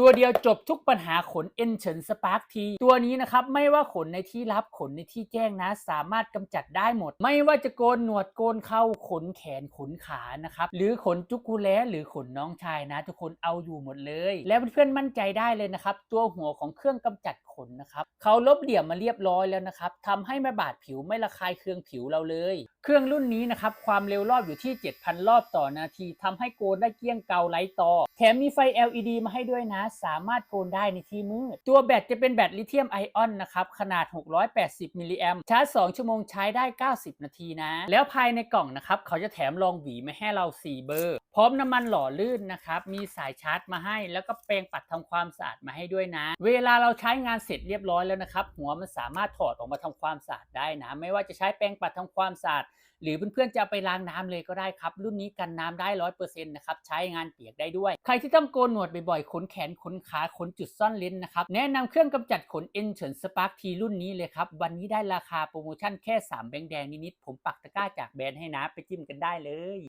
ตัวเดียวจบทุกปัญหาขนเอ็นเฉินสปาร์คทีตัวนี้นะครับไม่ว่าขนในที่ลับขนในที่แจ้งนะ สามารถกำจัดได้หมด ไม่ว่าจะโกนหนวดโกนเข้าขนแขนขนขานะครับหรือขนจุกกูแลหรือขนน้องชายนะ ทุกคนเอาอยู่หมดเลย แล้วเพื่อนๆมั่นใจได้เลยนะครับ ตัวหัวของเครื่องกำจัดขนนะครับเขาลบเหลี่ยมมาเรียบร้อยแล้วนะครับทำให้ไม่บาดผิวไม่ระคายเคืองผิวเราเลย เครื่องรุ่นนี้นะครับความเร็วรอบอยู่ที่ 7,000 รอบต่อนาทีทำให้โกนได้เกลี้ยงเกาไร้ต่อแถมมีไฟ LED มาให้ด้วยนะสามารถโกนได้ในที่มืด ตัวแบตจะเป็นแบตลิเธียมไอออนนะครับขนาด 680 มิลลิแอมชาร์จ 2 ชั่วโมงใช้ได้ 90 นาทีนะ แล้วภายในกล่องนะครับ เขาจะแถมรองหวีมาให้เรา 4 เบอร์ พร้อมน้ำมันหล่อลื่นนะครับ มีสายชาร์จมาให้ แล้วก็แปรงปัดทำความสะอาดมาให้ด้วยนะ เวลาเราใช้งานเสร็จเรียบร้อยแล้วนะครับ หัวมันสามารถถอดออกมาทำความสะอาดได้นะ ไม่ว่าจะใช้แปรงปัดทำความสะอาดหรือเพื่อนๆจะไปล้างน้ำเลยก็ได้ครับ รุ่นนี้กันน้ำได้ร้อยเปอร์เซ็นต์นะครับใช้งานเปียกได้ด้วย ใครที่ต้องโกนหนวดบ่อยๆขนแขนขนขาขนจุดซ่อนเลนนะครับแนะนำเครื่องกำจัดขนเอ็นเฉินสปาร์คทีรุ่นนี้เลยครับวันนี้ได้ราคาโปรโมชั่นแค่3แบงแดงนิดๆผมปักตะกร้าจากแบรนด์ให้นะไปจิ้มกันได้เลย